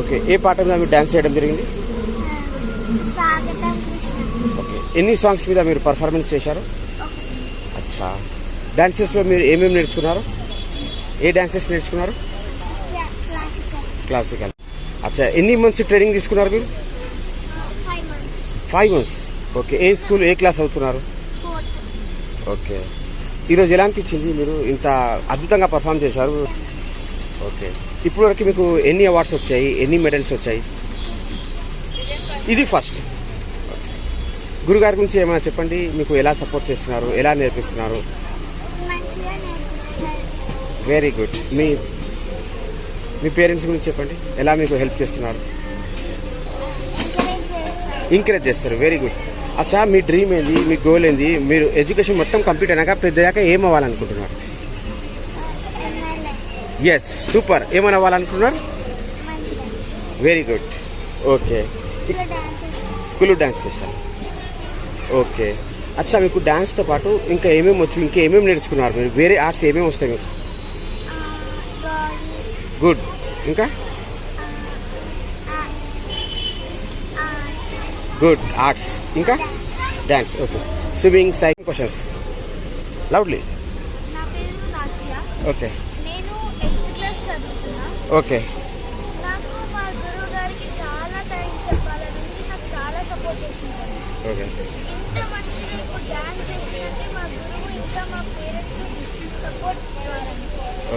Okay. ఏ పాట మీద మీరు డ్యాన్స్ చేయడం జరిగింది? స్వాగతం కృష్ణ. ఓకే. ఎన్ని సాంగ్స్ మీద మీరు పర్ఫార్మెన్స్ చేశారు? అచ్చా. డాన్సెస్లో మీరు ఏమేమి నేర్చుకున్నారు? ఏ డాన్సెస్ నేర్చుకున్నారు? క్లాసికల్. అచ్చా. ఎన్ని మంత్స్ ట్రైనింగ్ తీసుకున్నారు మీరు? Five months. ఓకే. ఏ స్కూల్ ఏ క్లాస్ అవుతున్నారు ఓకే. ఈరోజు ఎలా అనిపించింది మీరు ఇంత అద్భుతంగా పర్ఫామ్ చేశారు? ఓకే. ఇప్పటివరకు మీకు ఎన్ని అవార్డ్స్ వచ్చాయి? ఎన్ని మెడల్స్ వచ్చాయి? ఇది ఫస్ట్ గురుగారి గురించి ఏమైనా చెప్పండి? మీకు ఎలా సపోర్ట్ చేస్తున్నారు? ఎలా నేర్పిస్తున్నారు? వెరీ గుడ్ మీ మీ పేరెంట్స్ గురించి చెప్పండి. ఎలా మీకు హెల్ప్ చేస్తున్నారు? ఎంకరేజ్ చేస్తారు. వెరీ గుడ్ అచ్చా మీ డ్రీమ్ ఏంది? మీ గోల్ ఏంది? మీరు ఎడ్యుకేషన్ మొత్తం కంప్లీట్ అయినాక పెద్దదాకా ఏం అవ్వాలనుకుంటున్నారు? ఎస్ సూపర్ ఏమని అవ్వాలనుకుంటున్నారు మంచిగా వెరీ గుడ్ ఓకే స్కూల్లో డ్యాన్స్ చేశాను ఓకే అచ్చా మీకు డ్యాన్స్తో పాటు ఇంకా ఏమేమి వచ్చు? ఇంకా ఏమేమి నేర్చుకున్నారు మీరు? వేరే ఆర్ట్స్ ఏమేమి వస్తాయి మీకు? గుడ్ ఇంకా? గుడ్ ఆర్ట్స్ ఇంకా? Dance okay swimming cycling questions loudly okay నేను ఎయిత్ క్లాస్ చదువుతున్నా ఓకే నాకు మా గురువు గారికి చాలా థ్యాంక్స్ చెప్పాలని నాకు చాలా సపోర్ట్ ఓకే.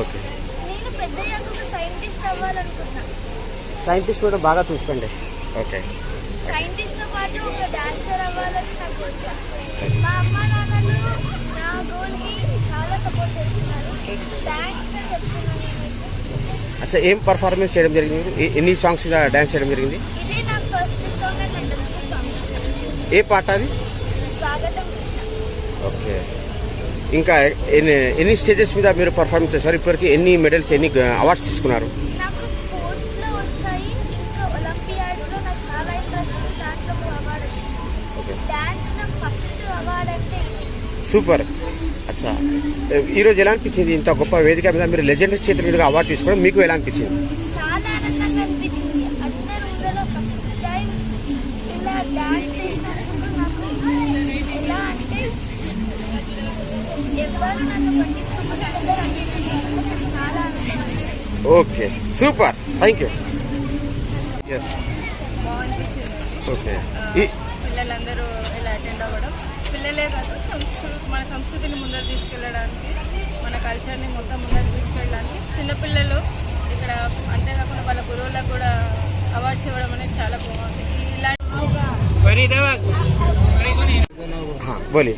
ఓకే. సైంటిస్ట్ కూడా బాగా చూసుకోండి. ఓకే. సైంటిస్ట్తో పాటు ఒక డాన్సర్ అవ్వాలని నా కోరిక. మా అమ్మ నాన్నలు నా గోల్కి చాలా సపోర్ట్ చేస్తున్నారు. థ్యాంక్స్ అని చెప్తున్నాను నేను. అచ్చా ఏం పర్ఫార్మెన్స్ చేయడం జరిగింది? ఎన్ని సాంగ్స్ డ్యాన్స్ చేయడం జరిగింది? ఏ పాట అది? ఓకే. ఇంకా ఎన్ని ఎన్ని స్టేజెస్ మీద మీరు పర్ఫార్మెన్స్ చేశారు? ఇప్పటివరకు ఎన్ని మెడల్స్ ఎన్ని అవార్డ్స్ తీసుకున్నారు? ఓకే. సూపర్. అచ్చా. ఈరోజు ఎలా అనిపించింది? ఇంత గొప్ప వేదిక మీద మీరు లెజెండరీస్ చేతుల మీదుగా అవార్డు తీసుకోవడం మీకు ఎలా అనిపించింది? Okay. Super. Thank you. Okay. పిల్లలందరూ ఇలా అటెండ్ అవ్వడం పిల్లలే కాదు సంస్కృతి మన సంస్కృతిని ముందర తీసుకెళ్ళడానికి మన కల్చర్ని మొత్తం ముందర తీసుకెళ్ళడానికి చిన్నపిల్లలు ఇక్కడ అంతేకాకుండా వాళ్ళ గురువులకు కూడా అవార్డ్స్ ఇవ్వడం అనేది చాలా బాగుంది ఇలాంటి हाँ बोलिए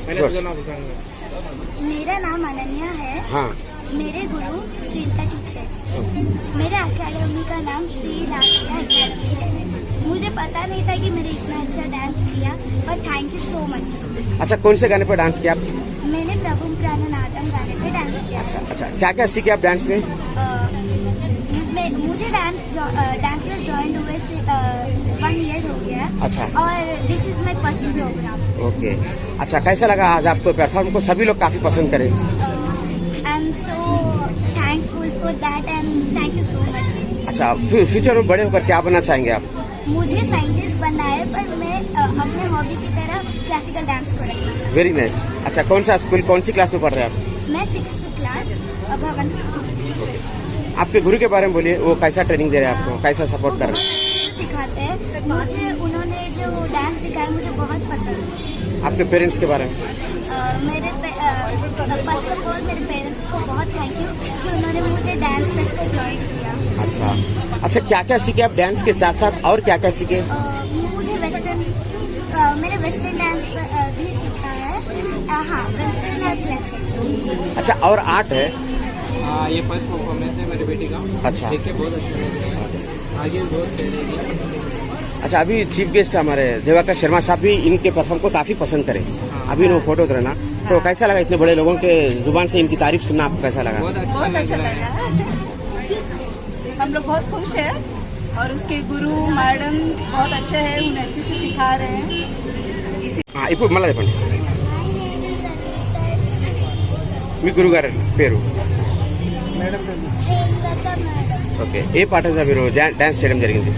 मेरा नाम अनन्या है हाँ मेरे गुरु श्रीलता टीचर मेरे अकेडमी का नाम श्री लाशिया अकेडमी है। मुझे पता नहीं था कि मैंने इतना अच्छा डांस किया पर थैंक यू सो मच अच्छा कौन से गाने पर डांस किया आप? मैंने प्रभु प्राणनाथम गाने पे डांस किया। अच्छा अच्छा। क्या क्या सीखे आप डांस में? मुझे डांस डांस क्लास ज्वाइन हुए से वन ईयर हो गया अच्छा। और this is my first programme okay अच्छा कैसा लगा आज आपको परफॉर्म को सभी लोग काफ़ी पसंद करें। Am so thankful for that and thank you so much अच्छा फ्यूचर में बड़े होकर क्या बनना चाहेंगे आप? मुझे साइंटिस्ट बनना है पर मैं अपने हॉबी की तरह क्लासिकल डांस को रखना वेरी नाइस अच्छा कौन सा स्कूल कौन सी क्लास में पढ़ रहे हैं आप? मैं सिक्स क्लास भवन स्कूल आपके गुरु के बारे में बोलिए वो कैसा ट्रेनिंग दे रहे हैं आपको? कैसा सपोर्ट कर रहे हैं? सिखाते हैं। मुझे उन्होंने जो डांस सिखाया मुझे बहुत पसंद है। आपके पेरेंट्स के बारे में? मेरे फ़र्स्ट ऑफ़ ऑल मेरे पेरेंट्स को बहुत थैंक यू कि उन्होंने मुझे डांस क्लास को ज्वाइन किया। अच्छा। अच्छा क्या क्या सीखे आप डांस के साथ साथ और क्या क्या सीखे मुझे वेस्टर्न मैंने वेस्टर्न डांस भी सीखा है। हाँ वेस्टर्न क्लासिकल अच्छा और आर्ट्स है? हाँ ये फ़र्स्ट परफॉर्मेंस है मेरी बेटी का। अच्छा। देख के बहुत अच्छा लगा आगे बहुत खेलेगी अच्छा अभी चीफ गेस्ट हमारे देवाकर शर्मा साहब भी इनके परफॉर्म को काफी पसंद करें अभी इन्होंने फोटो उतरना तो कैसा लगा इतने बड़े लोगों के जुबान से इनकी तारीफ सुनना आपको कैसा लगा बहुत अच्छा बहुत अच्छा लगा लगा हम लोग बहुत खुश हैं और उसके गुरु मैडम बहुत अच्छे हैं उन्हें अच्छे से सिखा रहे हैं इसी ఆ, ఇప్పుడు మళ్ళీ చెప్పండి My name is Anita. మీ గురుగారి పేరు మేడం గారు హేమలత మేడం ఓకే ఏ పాట మీద మీరు డ్యా- డ్యాన్స్ చేయడం జరిగింది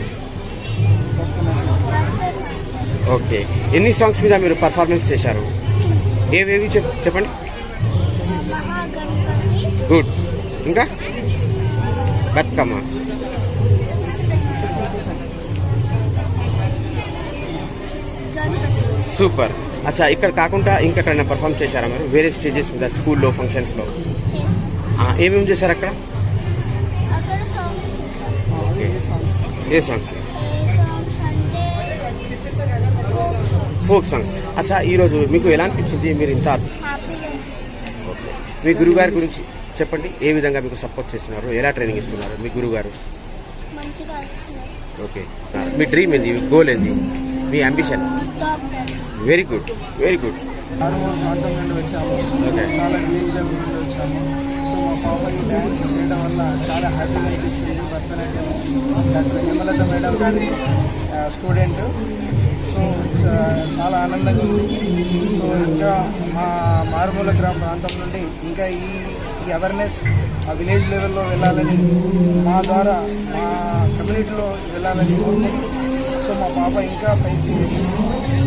ఓకే. ఎన్ని సాంగ్స్ మీద మీరు పర్ఫార్మెన్స్ చేశారు? ఏవేవి చెప్ చెప్పండి. గుడ్ ఇంకా? బతుకమ్మ. సూపర్ అచ్చా ఇక్కడ కాకుండా ఇంకెక్కడైనా పర్ఫామ్ చేశారా మీరు? వేరే స్టేజెస్ మీద స్కూల్లో ఫంక్షన్స్లో ఏమేమి చేశారు అక్కడ? ఏ సాంగ్స్ ఫోక్ సాంగ్. అచ్చా ఈరోజు మీకు ఎలా అనిపించింది? మీరు ఇంత ఓకే. మీ గురుగారి గురించి చెప్పండి. ఏ విధంగా మీకు సపోర్ట్ చేస్తున్నారు? ఎలా ట్రైనింగ్ ఇస్తున్నారు మీ గురుగారు? ఓకే. మీ డ్రీమ్ ఏంది? గోల్ ఏంది? మీ ambition very good very good Arumuru ప్రాంతం నుండి వచ్చాము ఓకే. చాలా. విలేజ్ లెవెల్ నుండి వచ్చాము సో మా పాప ఈ డ్యాన్స్ చేయడం వల్ల చాలా హ్యాపీగా అనిపిస్తుంది. భరతనాట్యం. డాక్టర్ హేమలత మేడం గారి స్టూడెంట్ సో చాలా ఆనందంగా ఉంది. సో ఇంకా మా మారుమూల గ్రామ ప్రాంతం నుండి ఇంకా ఈ ఈ అవేర్నెస్ ఆ విలేజ్ లెవెల్లో వెళ్ళాలని మా ద్వారా మా కమ్యూనిటీలో వెళ్ళాలని కోరుకుంటూ సో మా పాప ఇంకా పైకి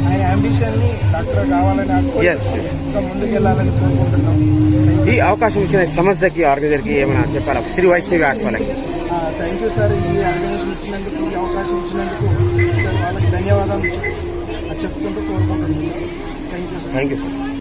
ఆయన అంబిషన్ని డాక్టర్ కావాలని. ఇంకా ముందుకు వెళ్ళాలని కోరుకుంటున్నాం. ఈ అవకాశం ఇచ్చిన సంస్థకి ఆర్గనైజర్కి ఏమైనా చెప్పాలా శ్రీ వైష్ణవి ఆర్ట్స్ వాళ్ళకి థ్యాంక్ యూ సార్ ఈ ఆర్గనైజేషన్ ఇచ్చినందుకు ఈ అవకాశం ఇచ్చినందుకు. సార్ వాళ్ళకి ధన్యవాదాలు చెప్- చెప్పుకుంటూ sir thank you sir. Thank you sir.